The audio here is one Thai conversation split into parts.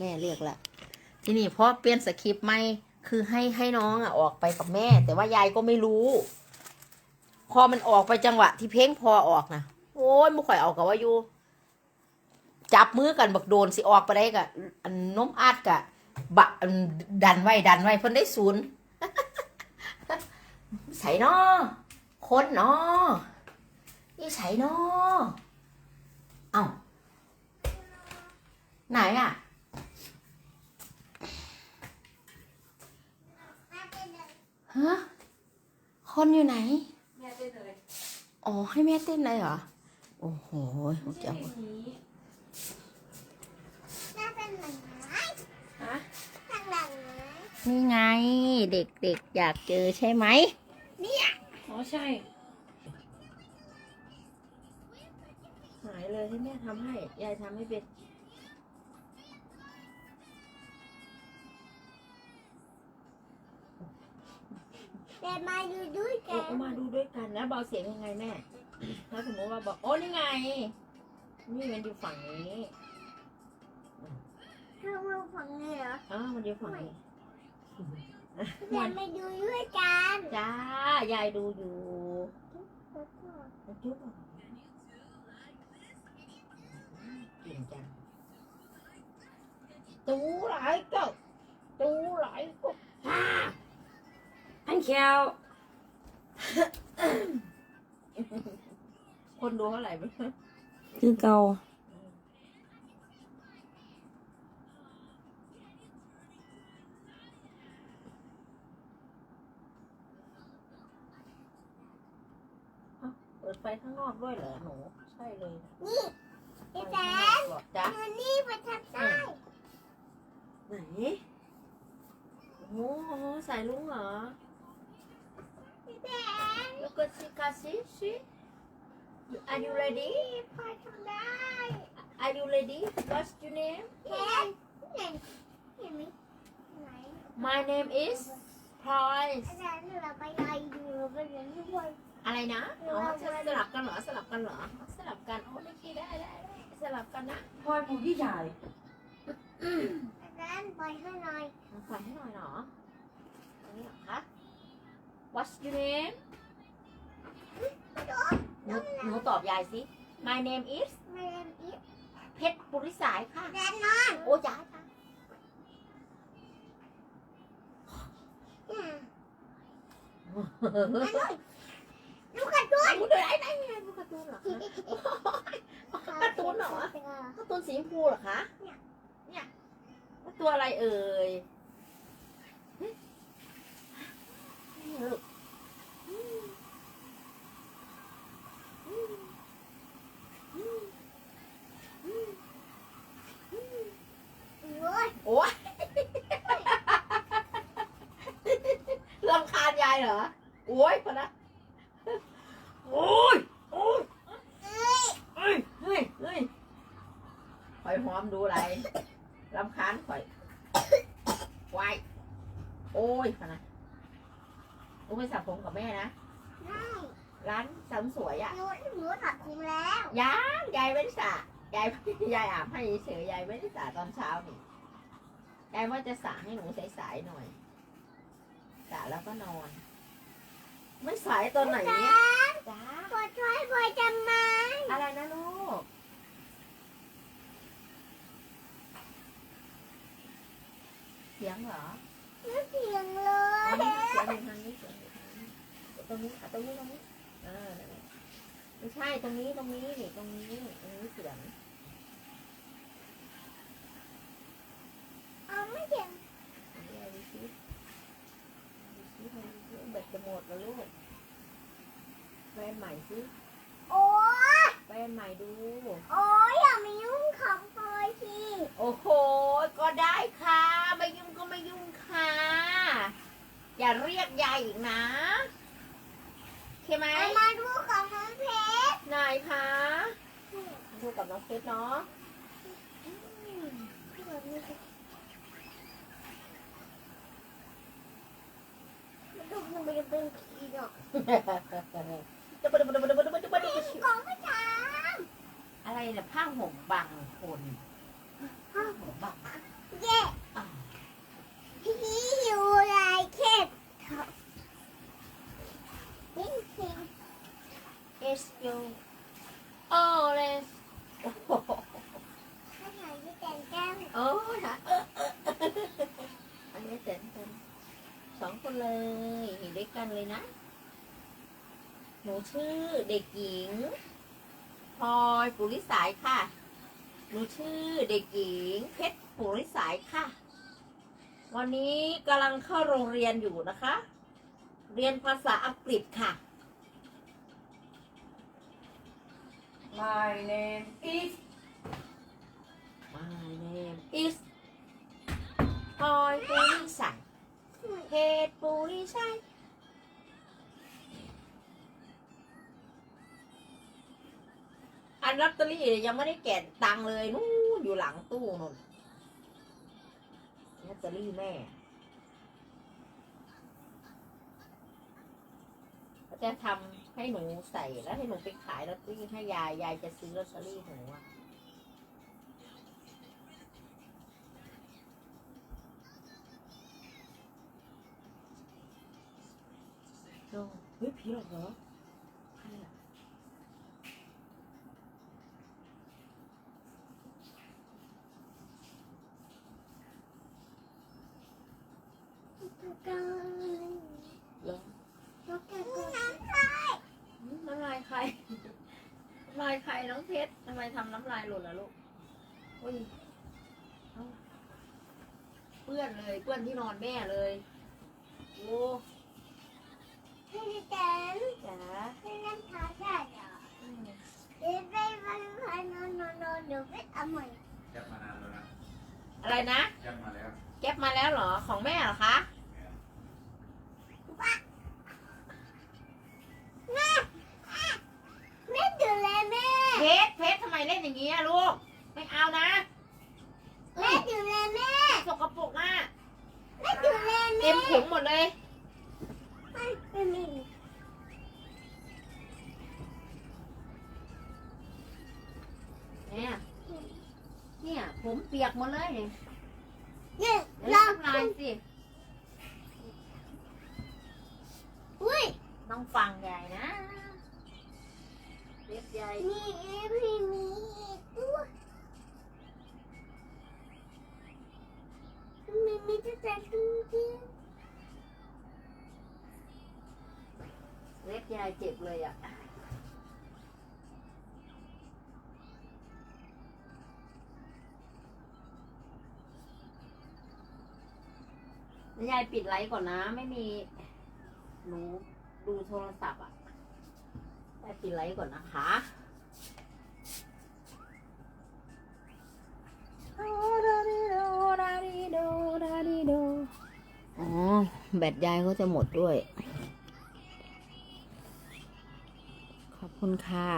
แม่เรียกละทีนี้พอเปลี่ยนสคริปต์ไม่คือให้ให้น้องอะออกไปกับแม่ แต่ว่ายายก็ไม่รู้ พอมันออกไปจังหวะ ที่เพ่งพอออกนะโอ้ยมุข่อยเอากับว่าอยู่ จับมือกันบักโดนสิออกไปได้กะอันน้มอาดกะบะดันไว้ดันไว้เพิ่นได้ศูนย์ใส่นอคนนอนี่ใส่นอเอ้าไหนอะ ฮะคนอยู่ไหน แม่เต้นเลยอ๋อ ให้แม่เต้นเลยเหรอ โอ้โหผมจะเอาเพลงนี้น่าเป็นหนังไม้ฮะหนังหนังไม้นี่ไง เด็กๆอยากเจอใช่ไหมอ๋อใช่ หายเลยที่แม่ทำให้ ยายทำให้เป็น แต่มาดูด้วยกัเอานมาดูด้วยกันแล้วเบาเสียงยังไงแม่ ถ้าสมมติว่าบอกโอ้นี่ไง นี่มันอยู่ฝั่งนี้เข้ามาฝั่งนี้เหรออ้าวมันอยู่ฝั่งนี้แต่มาดูด้วยกันจ้ายายดูอยู่จุ๊บอะเก่งจังตูหลายก็ตูหลายก็ฮ่า อันเขียว คนดูเท่าไหร่ไม่รู้คือเกาเปิดไฟข้างนอกด้วยเหรอหนู ใช่เลยนี่พี่แจ๊หรอจ๊ะดูนี่ประทับใจไหน โอ้โหใส่ลุงเหรอ พี่แจ๊ Look at see, can see, see. Are you ready? พอทำได้ Are you ready? What's your name? แค่เห็นเห็นไหมไหน My name is Price. อาจารย์เราไปไล่ดูไปเรียนทุกคนอะไรนะอ๋อจะสลับกันเหรอ สลับกันเหรอ สลับกัน โอ้ไม่คิดได้ได้ได้สลับกันนะ พลอยผู้ที่ใหญ่อาจารย์ปล่อยให้หน่อย ปล่อยให้หน่อยเหรออันนี้เหรอคะ What's your name หนูหนูตอบยายสิ My name is มาเรียนอีกเพชรปุริสายค่ะแดนนอนโอ้ยายค่ะอืมอันนู้นลูกกระตุ้นดูเลยไอ้ไหนไงดูการ์ตูนเหรอคะการ์ตูนเหรอการ์ตูนสีชมพูเหรอคะ เนี่ย เนี่ยว่าตัวอะไรเอ่ยเฮ้ยนี่ลูก โอ้ยโอ้ยรำคาญยายเหรอ โอ้ยพอนะโอ้ยโอ้ยเอ้ยเฮ้ยเฮ้ยเฮ้ยข่อยหอมดูอะไรรำคาญข่อยไว้โอ้ยพอนะลูกไปสระผมกับแม่นะได้ร้านเสริมสวยอะหนูหนูถักคุมแล้วยังยายไม่ได้สระยายยายอาบให้เฉยๆยายไม่ได้สระตอนเช้านี่ ยายว่าจะสระให้หนูสายๆหน่อยสระแล้วก็นอนไม่สายตอนไหนเนี่ยจ้าปวดช่วยปวดจำมาอะไรนะลูก เสียงเหรอไม่เสียงเลอ๋ยอเสียงอยู่ทางนี้เสียงอยู่ทางนี้ตรงนี้อะตรงนี้ตรงนี้เออนั่นแหละไม่ใช่ตรงนี้ตรงนี้นี่ตรงนี้ตรงนี้เสียง เอาไม่เสียง อันนี้เอาดูสิดูสิทำดูสิแบตจะหมดแล้วลูกแฟน ใหม่สิโอ้ยแฟนใหม่ดู โอ้ยอย่ามายุ่งของพลอยสิโอ้โห ก็ได้ค่ะ ไม่ยุ่งก็ไม่ยุ่งค่ะ อย่าเรียกยายอีกนะโอเคไหมเอามาดูของน้องเพชรนายคะดูกับน้องเพชรเนาะดูมันเป็นเป็นผีเนาะ ล่ะผ้าห่มบางคนผ้าห่มบางเย่ที่อยู่ไรเข็ดนี่คือ is you always ข้างหลังที่แต่งแก้มโอ้นะอันนี้เต็มเต็สองคนเลยด้วยกันเลยนะ หนูชื่อเด็กหญิง พลอยปุริสายค่ะ หนูชื่อเด็กหญิงเพชรปุริสายค่ะ วันนี้กำลังเข้าโรงเรียนอยู่นะคะ เรียนภาษาอังกฤษค่ะ My name is My name is พลอยปุริสายเพชรปุริสาย อันลอตเตอรี่ยังไม่ได้แกะตังค์เลยนู่นอยู่หลังตู้นู่นลอตเตอรี่แม่จะทำให้หนูใส่แล้วให้หนูไปขายลอตเตอรี่ให้ยายยายจะซื้อลอตเตอรี่หนูอะโน่เฮ้ยผีหรอกเหรอใครอะ เหรอ อืมน้ำลายใคร น้ำลายใครน้องเพชร ทำไมทำน้ำลายหล่นล่ะลูกอุ้ยเอ้าเปื้อนเลยเปื้อนที่นอนแม่เลย โอ้จ๋าอืมจับมานานแล้วนะ อะไรนะจับมาแล้วเก็บมาแล้วเหรอ ของแม่เหรอคะ เพชรทำไมเล่นอย่างนี้อะลูก ไม่เอานะสกปรกมากเต็มถุงหมดเลยเนี่ย เนี่ย ผมเปียกหมดเลยเนี่ยเดี๋ยวน้ำลายสิต้องฟังยายนะ เรียกยายเรียกยายเจ็บเลยอะยายปิดไลฟ์ก่อนนะ ไม่มีหนูดูโทรศัพท์อะ ยายปิดไลฟ์ก่อนนะคะอ๋อ แบตยายก็จะหมดด้วย ขอบคุณค่ะ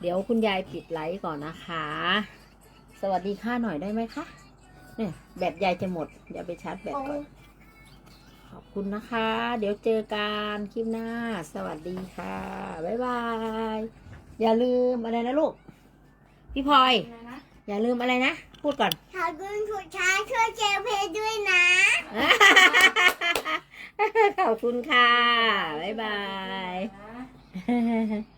เดี๋ยวคุณยายปิดไลฟ์ก่อนนะคะ สวัสดีค่ะหน่อยได้ไหมคะ เนี่ย แบตยายจะหมด เดี๋ยวไปชาร์จแบตก่อน ขอบคุณนะคะ เดี๋ยวเจอกันคลิปหน้า สวัสดีค่ะ บ๊ายบาย อย่าลืมอะไรนะลูก พี่พลอย อย่าลืมอะไรนะ พูดก่อนขอบคุณผู้ชายช่วยเจลเพจด้วยนะ ขอบคุณค่ะ บ๊ายบายนะ